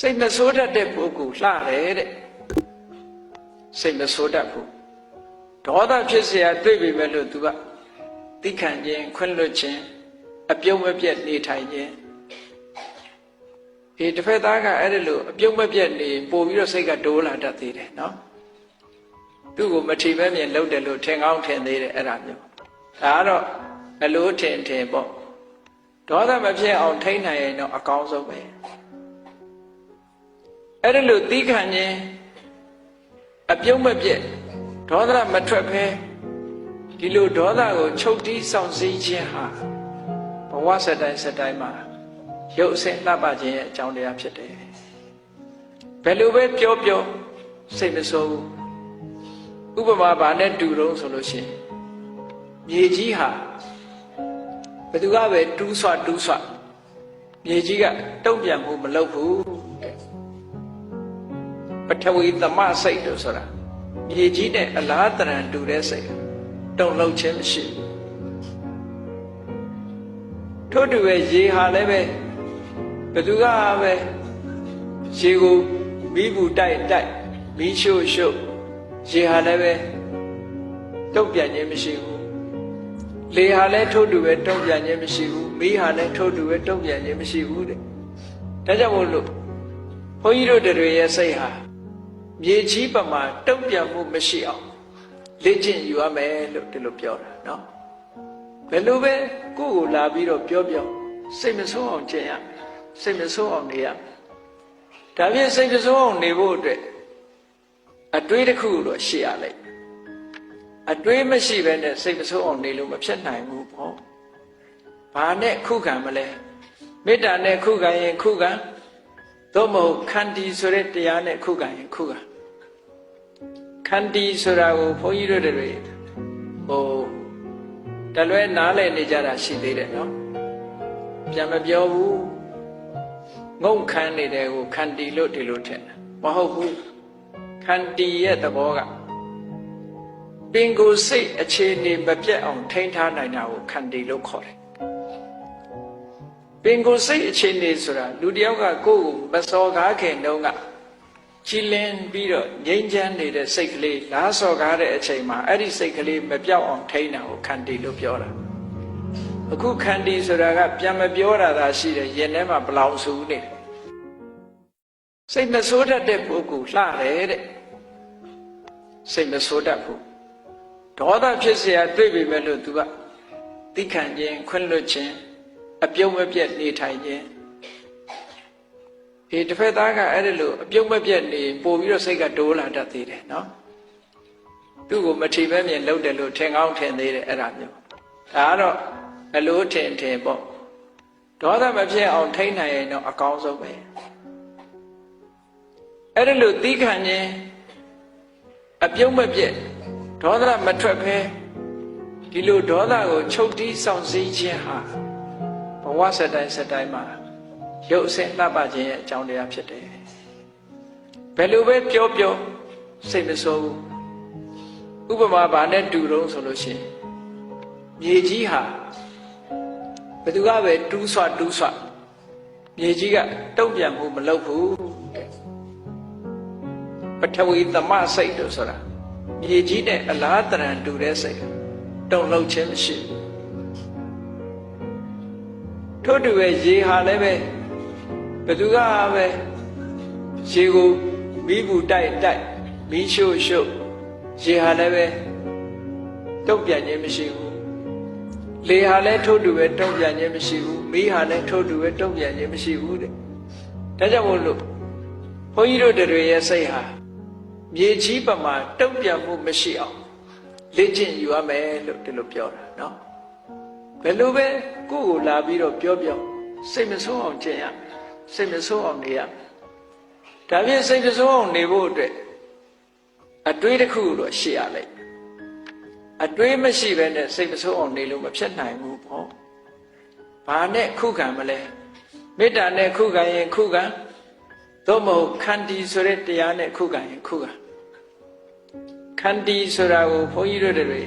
စိတ်မဆိုးတတ်တဲ့ပုဂ္ဂိုလ်လှတယ်တဲ့စိတ်မဆိုးတတ်ဘူးဒေါသဖြစ်เสียတွေ့ပြီမဲ့လို့ तू ကသိခံခြင်းခွင့်လွတ်ခြင်းအပြုံးမပြတ်နေထိုင်ခြင်းဒီတစ်ဖက်သားကအဲ့ဒါလို့အပြုံးမပြတ်နေပို့ပြီးတော့စိတ်ကတိုးလာတတ်သေးတယ်နော်သူ့ကိုမထီပဲမြင်လှုပ်တယ်လို့ထင်ကောင်းထင်သေးတယ်အဲ့ဒါမျိုးဒါကတော့အလိုထင်ထင်ပေါ့ဒေါသမဖြစ်အောင်ထိန်းနိုင်ရင်တော့အကောင်းဆုံးပဲ အဲ့ဒါလို့သီးခံခြင်းအပြုံးမပြတ်ဒေါသမထွက်ဖဲဒီလိုဒေါသကိုချုပ်တီးဆောင်စည်းခြင်းဟာဘဝစတိုင်းစတိုင်းမှာရုပ်အစဉ်လှပခြင်းရဲ့အကြောင်းတရားဖြစ်တယ်ဘယ်လိုပဲပြောပြောစိတ်မဆိုးဘူးဥပမာဘာနဲ့တူတုံးဆိုလို့ရှိရင်မြေကြီးဟာဘယ်သူကပဲတူးဆွတူးဆွမြေကြီးကတုံ့ပြန်မှုမလုပ်ဘူးတဲ့ ပထဝီသမစိတ်လို့ဆိုတာမြေကြီးနဲ့အလားတရံတူတဲ့စိတ်တုံ့လောက်ခြင်းမရှိဘူးထို့တူပဲရေဟာလည်းပဲဘယ်သူကပဲရေကိုမိဘူးတိုက်တိုက်မိရှို့ရှို့ရေဟာလည်းပဲတုံ့ပြန်ခြင်းမရှိဘူးလေဟာလည်းထို့တူပဲတုံ့ပြန်ခြင်းမရှိဘူးမိဟာလည်းထို့တူပဲတုံ့ပြန်ခြင်းမရှိဘူးတဲ့ဒါကြောင့်မို့လို့ဘုန်းကြီးတို့တွေရဲ့စိတ်ဟာ မြေကြီးပမာတုံ့ပြန်မှုမရှိအောင်လေ့ကျင့်ယူရမယ်လို့ဒီလိုပြောတာเนาะဘယ်လိုပဲကိုယ့်ကိုလာပြီးတော့ပြောပြောစိတ်မဆိုးအောင်ကျင့်ရမယ်စိတ်မဆိုးအောင်နေရမယ်ဒါဖြင့်စိတ်မဆိုးအောင်နေဖို့အတွက်အတွေးတစ်ခုတော့ရှိရလိမ့်မယ်အတွေးမရှိဘဲနဲ့စိတ်မဆိုးအောင်နေလို့မဖြစ်နိုင်ဘူးပေါ့ဘာနဲ့ခုခံမလဲမေတ္တာနဲ့ခုခံရင်ခုခံ သို့မဟုတ်ခန္တီဆိုတဲ့တရားနဲ့ခုခံရင်ခုခံခန္တီဆိုတာကိုဘုန်းကြီးတို့တွေဟိုတလွဲနားလည်နေကြတာရှိသေးတယ်နော်ပြန်မပြောဘူးငုံခမ်းနေတဲ့ကိုခန္တီလို့ဒီလိုထင်တယ်မဟုတ်ဘူးခန္တီရဲ့သဘောကပင်ကိုယ်စိတ်အခြေအနေမပြတ်အောင်ထိန်းထားနိုင်တာကိုခန္တီလို့ခေါ်တယ် ပင်ကိုယ်စိတ်အခြေအနေဆိုတာလူတစ်ယောက်ကကိုယ့်ကိုမစော်ကားခင်တုန်းကချီလင်းပြီးတော့ငြိမ်းချမ်းနေတဲ့စိတ်ကလေးလားစော်ကားတဲ့အချိန်မှာအဲ့ဒီစိတ်ကလေးမပြောက်အောင်ထိန်းတာကိုခန္တီလို့ပြောတာအခုခန္တီဆိုတာကပြန်မပြောတာသာရှိတယ်ရင်ထဲမှာဘလောင်ဆူနေတယ်စိတ်မဆိုးတတ်တဲ့ပုဂ္ဂိုလ်လှတယ်တဲ့စိတ်မဆိုးတတ်ဘူးဒေါသဖြစ်เสียတွေ့ပြီမဲ့လို့ तू ကသိခံခြင်းခွင့်လွတ်ခြင်း အပြုံးမပြတ်နေထိုင်ခြင်းဒီတစ်ဖက်သားကအဲ့ဒါလို့အပြုံးမပြတ်နေပို့ပြီးတော့စိတ်ကတိုးလာတတ်သေးတယ်နော်သူ့ကိုမထီပဲမြင်လှုပ်တယ်လို့ထင်ကောင်းထင်သေးတယ်အဲ့ဒါမျိုးဒါကတော့အလိုထင်ထင်ပေါ့ဒေါသမဖြစ်အောင်ထိန်းနိုင်ရင်တော့အကောင်းဆုံးပဲအဲ့ဒါလို့သီးခံခြင်းအပြုံးမပြတ်ဒေါသမထွက်ဖဲဒီလိုဒေါသကိုချုပ်တီးဆောင်စည်းခြင်းဟာ ဘဝစတိုင်းစတိုင်းမှာရုပ်အစဉ်လှပခြင်းရဲ့အကြောင်းတရားဖြစ်တယ်ဘယ်လိုပဲပြောပြောစိတ်မဆိုးဘူးဥပမာဘာနဲ့တူတုံးဆိုလို့ရှိရင်မြေကြီးဟာဘယ်သူကပဲတူးဆွတူးဆွမြေကြီးကတုံ့ပြန်မှုမလုပ်ဘူးတဲ့ပထဝီသမစိတ်လို့ဆိုတာမြေကြီးနဲ့အလားတရံတူတဲ့စိတ်တုံလုံးခြင်းမရှိဘူး ထို့တူပဲရေဟာလည်းပဲဘယ်သူကပဲရေကိုမိဘူးတိုက်တိုက်မိရှို့ရှို့ရေဟာလည်းပဲတုံ့ပြန်ခြင်းမရှိဘူးလေဟာလည်းထို့တူပဲတုံ့ပြန်ခြင်းမရှိဘူးမိဟာလည်းထို့တူပဲတုံ့ပြန်ခြင်းမရှိဘူးတဲ့ဒါကြောင့်မို့လို့ဘုန်းကြီးတို့တွေရဲ့စိတ်ဟာမြေကြီးပမာတုံ့ပြန်မှုမရှိအောင်လေ့ကျင့်ယူရမယ်လို့ဒီလိုပြောတာเนาะ ဘယ်လိုပဲကိုယ့်ကိုလာပြီးတော့ပြောပြောစိတ်မဆိုးအောင်ကျင့်ရမယ်စိတ်မဆိုးအောင်နေရမယ်ဒါဖြင့်စိတ်မဆိုးအောင်နေဖို့အတွက်အတွေးတစ်ခုတော့ရှိရလိမ့်မယ်အတွေးမရှိဘဲနဲ့စိတ်မဆိုးအောင်နေလို့မဖြစ်နိုင်ဘူးပေါ့ဘာနဲ့ခုခံမလဲမေတ္တာနဲ့ခုခံရင်ခုခံသို့မဟုတ်ခန္တီဆိုတဲ့တရားနဲ့ခုခံရင်ခုခံခန္တီဆိုတာကိုဘုန်းကြီးတို့တွေ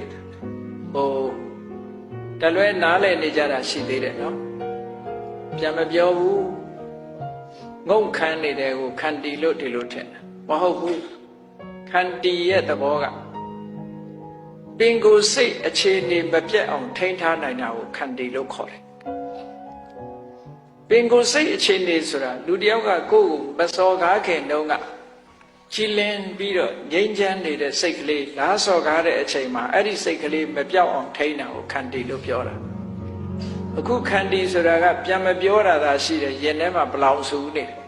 ဟို တလွဲနားလည်နေကြတာရှိသေးတယ်နော်ပြန်မပြောဘူးငငုံခမ်းနေတဲ့ကိုခန္တီလို့ဒီလိုထင်တယ်မဟုတ်ဘူးခန္တီရဲ့သဘောကပင်ကိုယ်စိတ်အခြေအနေမပြတ်အောင်ထိန်းထားနိုင်တာကိုခန္တီလို့ခေါ်တယ်ပင်ကိုယ်စိတ်အခြေအနေဆိုတာလူတစ်ယောက်ကကိုယ့်ကိုမစော်ကားခင်တုန်းက ကြည်လင်ပြီးတော့ငြိမ်းချမ်းနေတဲ့စိတ်ကလေးလားစော်ကားတဲ့အချိန်မှာအဲ့ဒီစိတ်ကလေးမပြောက်အောင်ထိန်းတာကိုခန္တီလို့ပြောတာအခုခန္တီဆိုတာကပြန်မပြောတာသာရှိတယ်ရင်ထဲမှာဘလောင်ဆူနေတယ်